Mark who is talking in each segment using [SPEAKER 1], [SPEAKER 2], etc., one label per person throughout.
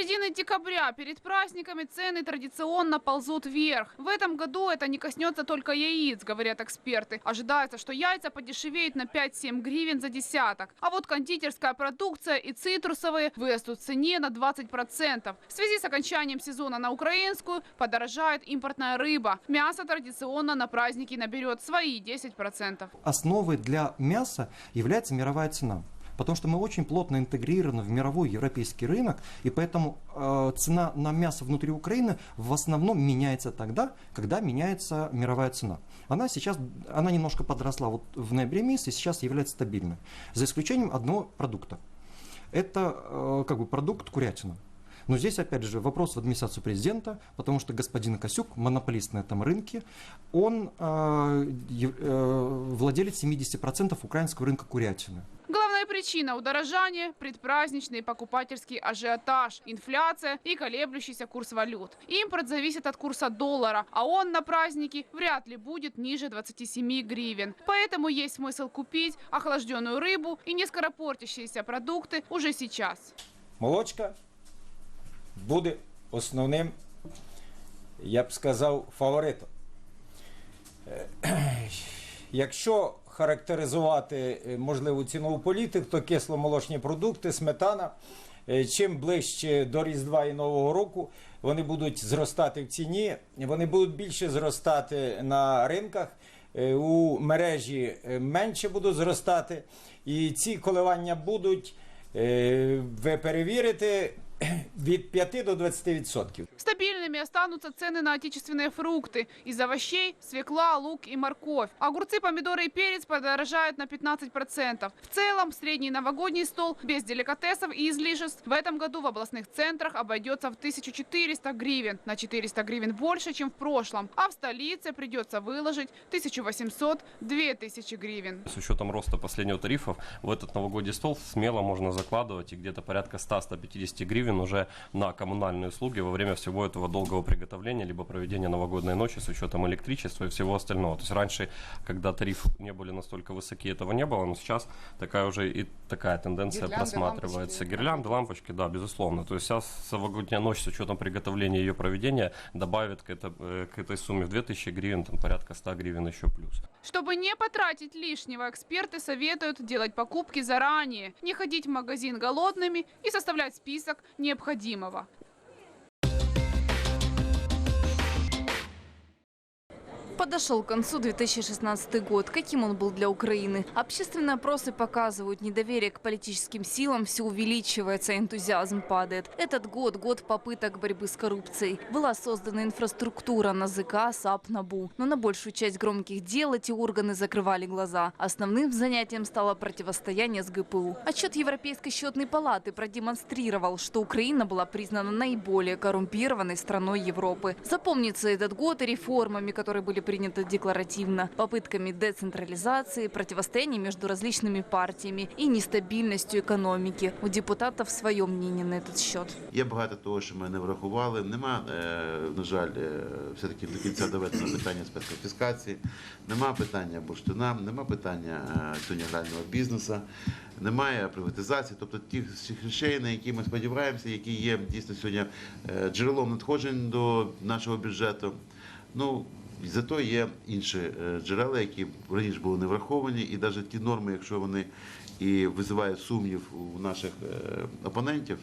[SPEAKER 1] середины декабря перед праздниками цены традиционно ползут вверх. В этом году это не коснется только яиц, говорят эксперты. Ожидается, что яйца подешевеют на 5-7 гривен за десяток. А вот кондитерская продукция и цитрусовые вырастут в цене на 20%. В связи с окончанием сезона на украинскую подорожает импортная рыба. Мясо традиционно на праздники наберет свои 10%.
[SPEAKER 2] Основой для мяса является мировая цена. Потому что мы очень плотно интегрированы в мировой европейский рынок, и поэтому э, цена на мясо внутри Украины в основном меняется тогда, когда меняется мировая цена. Она сейчас, она немножко подросла вот в ноябре месяце, сейчас является стабильной. За исключением одного продукта. Это э, как бы продукт курятина. Но здесь, опять же, вопрос в администрацию президента, потому что господин Косюк, монополист на этом рынке, он э, э, владелец 70% украинского рынка курятины.
[SPEAKER 1] Главная причина удорожания – предпраздничный покупательский ажиотаж, инфляция и колеблющийся курс валют. Импорт зависит от курса доллара, а он на праздники вряд ли будет ниже 27 гривен. Поэтому есть смысл купить охлажденную рыбу и не скоропортящиеся продукты уже сейчас.
[SPEAKER 3] молочка буде основним, я б сказав, фаворитом. Е, Якщо характеризувати е, можливу цінову політику, то кисломолочні продукти, сметана. е, Чим ближче до Різдва і Нового року вони будуть зростати в ціні, вони будуть більше зростати на ринках, е, у мережі менше будуть зростати. І ці коливання будуть, ви перевірите, від 5 до 20%.
[SPEAKER 1] Стабильными останутся цены на отечественные фрукты. Из овощей – свекла, лук и морковь. Огурцы, помидоры и перец подорожают на 15%. В целом, средний новогодний стол без деликатесов и излишеств в этом году в областных центрах обойдется в 1400 гривен. На 400 гривен больше, чем в прошлом. А в столице придется выложить 1800-2000 гривен.
[SPEAKER 4] С учетом роста последнего тарифов, в этот новогодний стол смело можно закладывать и где-то порядка 100-150 гривен уже на коммунальные услуги во время всего этого долгого приготовления, либо проведения новогодней ночи с учетом электричества и всего остального. То есть раньше, когда тарифы не были настолько высоки, этого не было, но сейчас такая уже и такая тенденция
[SPEAKER 5] Гирлянды,
[SPEAKER 4] просматривается.
[SPEAKER 5] лампочки.
[SPEAKER 4] Гирлянды, лампочки, да, безусловно. То есть сейчас новогодняя ночь с учетом приготовления ее проведения добавит к, это- э, к этой сумме в 2000 гривен, там порядка 100 гривен еще плюс.
[SPEAKER 1] Чтобы не потратить лишнего, эксперты советуют делать покупки заранее, не ходить в магазин голодными и составлять список необходимого.
[SPEAKER 6] Подошел к концу 2016 год. Каким он был для Украины? Общественные опросы показывают, недоверие к политическим силам все увеличивается, энтузиазм падает. Этот год – год попыток борьбы с коррупцией. Была создана инфраструктура НАЗК, САП, НАБУ. Но на большую часть громких дел эти органы закрывали глаза. Основным занятием стало противостояние с ГПУ. Отчет Европейской счетной палаты продемонстрировал, что Украина была признана наиболее коррумпированной страной Европы. Запомнится этот год реформами, которые были приняты декларативно, попытками децентрализации, противостояния между различными партиями и нестабильностью экономики. У депутатов свое мнение на этот счет.
[SPEAKER 7] Є багато того, що ми не врахували. Нема, е, на жаль, е, все-таки до кінця доведено питання спецконфіскації, нема питання бурштина, нема питання е, сьогодні грального бізнесу, немає приватизації, тобто тих всіх речей, на які ми сподіваємося, які є дійсно сьогодні е, джерелом надходжень до нашого бюджету. Ну, і зато є інші е, джерела, які раніше були не враховані, і навіть ті норми, якщо вони і визивають сумнів у наших е, опонентів,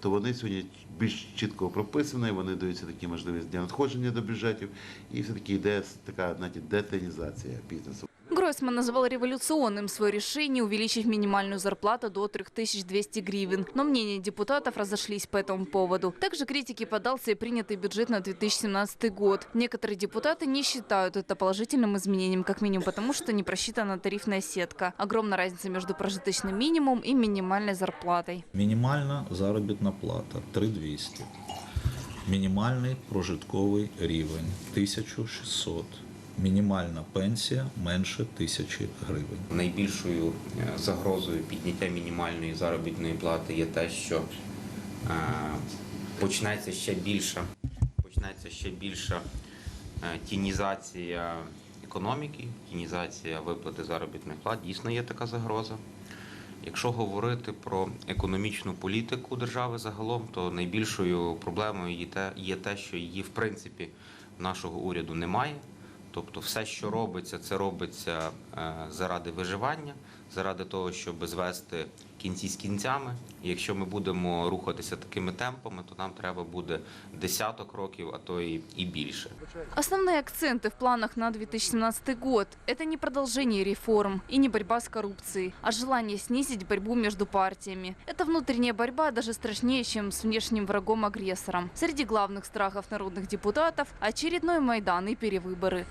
[SPEAKER 7] то вони сьогодні більш чітко прописані, вони даються такі можливість для надходження до бюджетів, і все-таки йде така навіть детанізація бізнесу.
[SPEAKER 6] Гройсман назвал революционным свое решение увеличить минимальную зарплату до 3200 гривен. Но мнения депутатов разошлись по этому поводу. Также критики подался и принятый бюджет на 2017 год. Некоторые депутаты не считают это положительным изменением, как минимум потому, что не просчитана тарифная сетка. Огромная разница между прожиточным минимумом и минимальной зарплатой.
[SPEAKER 8] Мінімальна заробітна плата 3200. Мінімальний прожитковий рівень 1600. Мінімальна пенсія менше 1000 гривень.
[SPEAKER 9] Найбільшою е, загрозою підняття мінімальної заробітної плати є те, що е, почнеться ще більша, почнеться ще більша е, тінізація економіки, тінізація виплати заробітних плат. Дійсно є така загроза. Якщо говорити про економічну політику держави загалом, то найбільшою проблемою є те, що її в принципі нашого уряду немає. Тобто, все, що робиться, це робиться е, заради виживання, заради того, щоб звести кінці з кінцями. І якщо ми будемо рухатися такими темпами, то нам треба буде десяток років, а то і, і більше.
[SPEAKER 6] Основные акценты в планах на 2017 год – это не продолжение реформ и не борьба с коррупцией, а желание снизить борьбу между партиями. Это внутренняя борьба даже страшнее, чем с внешним врагом-агрессором. Среди главных страхов народных депутатов – очередной Майдан и перевыборы.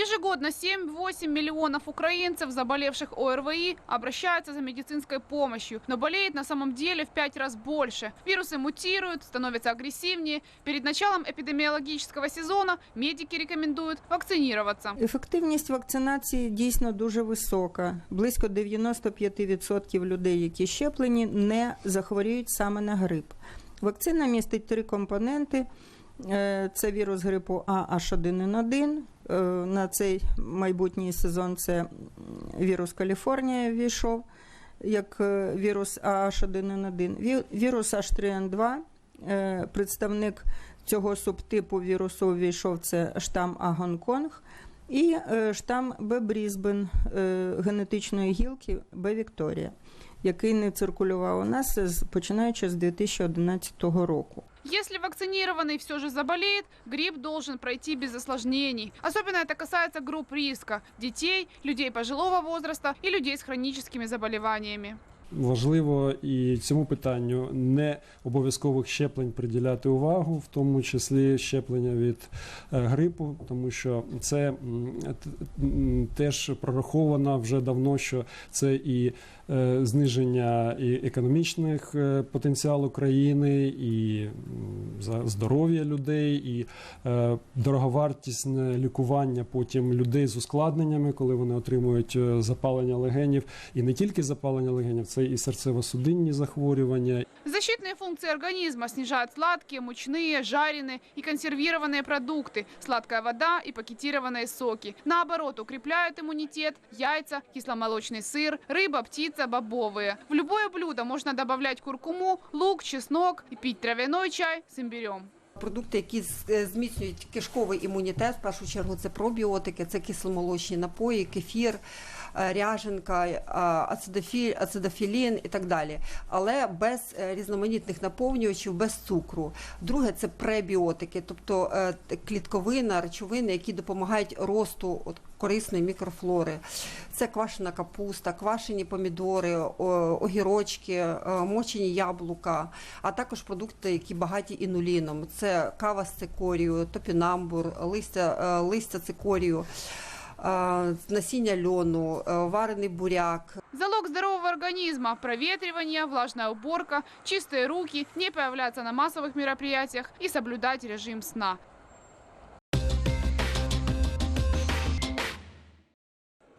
[SPEAKER 1] Ежегодно 7-8 миллионов украинцев, заболевших ОРВИ, обращаются за медицинской помощью, но болеет на самом деле в пять раз больше. Вирусы мутируют, становятся агрессивнее. Перед началом эпидемиологического сезона медики рекомендуют вакцинироваться.
[SPEAKER 5] Ефективність вакцинації дійсно дуже висока. Близько 95% людей, які щеплені, не захворіють саме на грип. Вакцина містить три компоненти: Е, це вірус грипу А H1N1. Е, На цей майбутній сезон це вірус Каліфорнія війшов як е, вірус А-H1N1. Вірус H3N2, е, представник цього субтипу вірусу увійшов це штам А Гонконг і е, штам Б Брізбен генетичної гілки Б Вікторія, який не циркулював у нас з- починаючи з 2011 року.
[SPEAKER 1] Если вакцинированный все же заболеет, грипп должен пройти без осложнений. Особенно это касается групп риска – детей, людей пожилого возраста и людей с хроническими заболеваниями.
[SPEAKER 10] Важливо і цьому питанню не обов'язкових щеплень приділяти увагу, в тому числі щеплення від е, грипу, тому що це теж прораховано вже давно, що це і зниження і економічних е, потенціалу країни, і м, за здоров'я людей, і е, дороговартісне лікування потім людей з ускладненнями, коли вони отримують е, запалення легенів, і не тільки запалення легенів, це і серцево-судинні захворювання,
[SPEAKER 1] Защитные функции организма снижают сладкие, мучные, жареные и консервированные продукты, сладкая вода и пакетированные соки. Наоборот, укрепляют иммунитет яйца, кисломолочный сыр, рыба, птица, бобовые. В любое блюдо можно добавлять куркуму, лук, чеснок и пить травяной чай с имбирем.
[SPEAKER 11] Продукти, які е, зміцнюють кишковий імунітет, в першу чергу це пробіотики, це кисломолочні напої, кефір, ряженка, е, ацидофіль, ацидофілін і так далі. Але без е, різноманітних наповнювачів, без цукру. Друге це пребіотики, тобто е, клітковина, речовини, які допомагають росту от, корисної мікрофлори. Це квашена капуста, квашені помідори, огірочки, е, мочені яблука, а також продукти, які багаті інуліном. Це кава з цикорію, топінамбур, листя, е, листя цикорію, е, насіння льону, е, варений буряк,
[SPEAKER 1] Залог здорового организма – проветривание, влажная уборка, чистые руки, не появляться на массовых мероприятиях и соблюдать режим сна.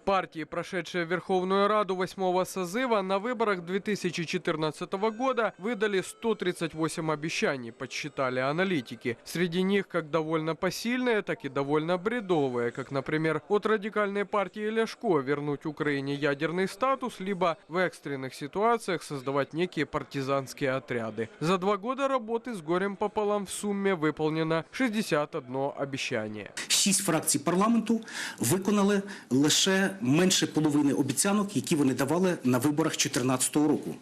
[SPEAKER 12] Партии, прошедшие Верховную Раду восьмого созыва, на выборах 2014 года выдали 138 обещаний, подсчитали аналитики. Среди них как довольно посильные, так и довольно бредовые, как, например, от радикальной партии Ляшко вернуть Украине ядерный статус, либо в экстренных ситуациях создавать некие партизанские отряды. За два года работы с горем пополам в сумме выполнено 61 обещание.
[SPEAKER 13] Шість фракцій парламенту виконали лише менше половини обіцянок, які вони давали на виборах 2014 року.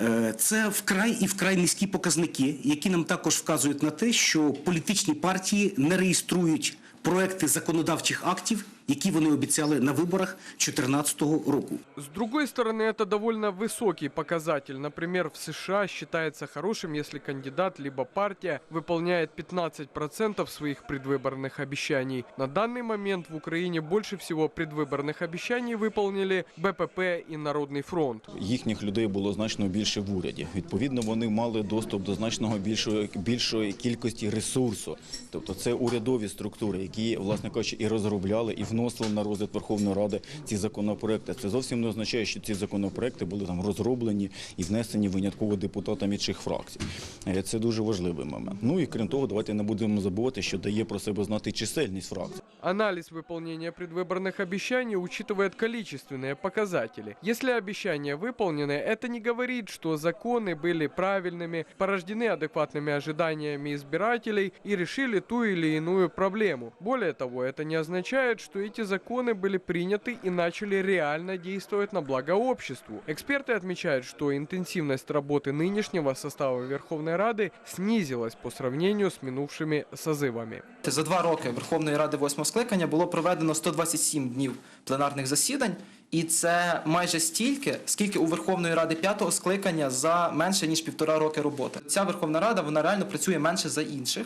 [SPEAKER 13] Е, Це вкрай і вкрай низькі показники, які нам також вказують на те, що політичні партії не реєструють проекти законодавчих актів, які вони обіцяли на виборах 2014 року.
[SPEAKER 12] С другой стороны, это довольно высокий показатель. Например, в США считается хорошим, если кандидат либо партия выполняет 15% своих предвыборных обещаний. На данный момент в Украине больше всего предвыборных обещаний выполнили БПП и Народный фронт.
[SPEAKER 14] їхніх людей було значно більше в уряді. Відповідно, вони мали доступ до значного більшої більшої кількості ресурсу. Тобто, це урядові структури, які, власне кажучи, і розробляли і вносили на розгляд Верховної Ради ці законопроекти. Це зовсім не означає, що ці законопроекти були там розроблені і внесені винятково депутатами інших фракцій. Е, Це дуже важливий момент. Ну і крім того, давайте не будемо забувати, що дає про себе знати і чисельність фракцій.
[SPEAKER 12] Анализ выполнения предвыборных обещаний учитывает количественные показатели. Если обещания выполнены, это не говорит, что законы были правильными, порождены адекватными ожиданиями избирателей и решили ту или иную проблему. Более того, это не означает, что эти законы были приняты и начали реально действовать на благо обществу. Эксперты отмечают, что интенсивность работы нынешнего состава Верховной Рады снизилась по сравнению с минувшими созывами.
[SPEAKER 15] За два роки Верховної Ради восьмого скликання було проведено 127 днів пленарних засідань, і це майже стільки, скільки у Верховної Ради п'ятого скликання за менше ніж півтора роки роботи. Ця Верховна Рада вона реально працює менше за інших.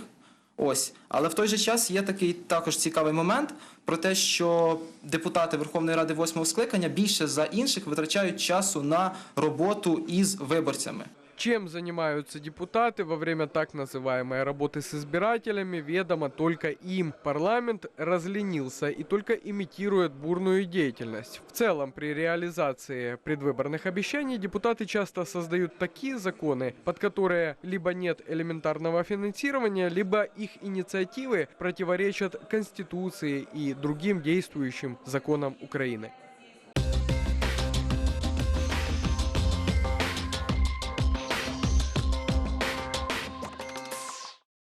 [SPEAKER 15] Ось, але в той же час є такий також цікавий момент про те, що депутати Верховної Ради восьмого скликання більше за інших витрачають часу на роботу із виборцями.
[SPEAKER 12] Чем занимаются депутаты во время так называемой работы с избирателями, ведомо только им. Парламент разленился и только имитирует бурную деятельность. В целом, при реализации предвыборных обещаний депутаты часто создают такие законы, под которые либо нет элементарного финансирования, либо их инициативы противоречат Конституции и другим действующим законам Украины.